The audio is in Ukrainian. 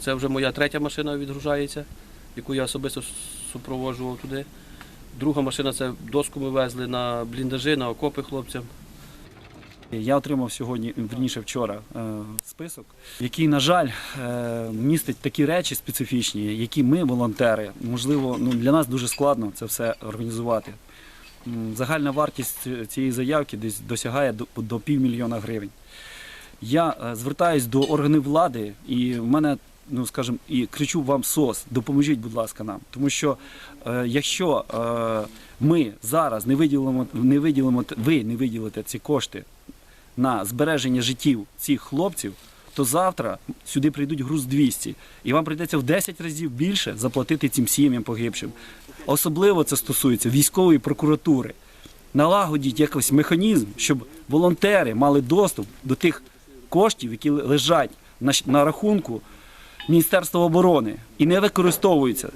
Це вже моя третя машина відгружається, яку я особисто супроводжував туди. Друга машина це доску ми везли на бліндажі, на окопи хлопцям. Я отримав сьогодні, верніше вчора, е, список, який, на жаль, е, містить такі речі специфічні, які ми, волонтери, можливо, ну, для нас дуже складно це все організувати. Загальна вартість цієї заявки десь досягає до, півмільйона гривень. Я е, звертаюсь до органів влади, і в мене, ну скажімо, і кричу вам СОС, допоможіть, будь ласка, нам. Тому що е, якщо е, ми зараз не виділимо, не виділимо, ви не виділите ці кошти на збереження життів цих хлопців, то завтра сюди прийдуть груз 200, і вам прийдеться в 10 разів більше заплатити цим сім'ям погибшим. Особливо це стосується військової прокуратури. Налагодіть якийсь механізм, щоб волонтери мали доступ до тих коштів, які лежать на, рахунку Міністерства оборони і не використовуються.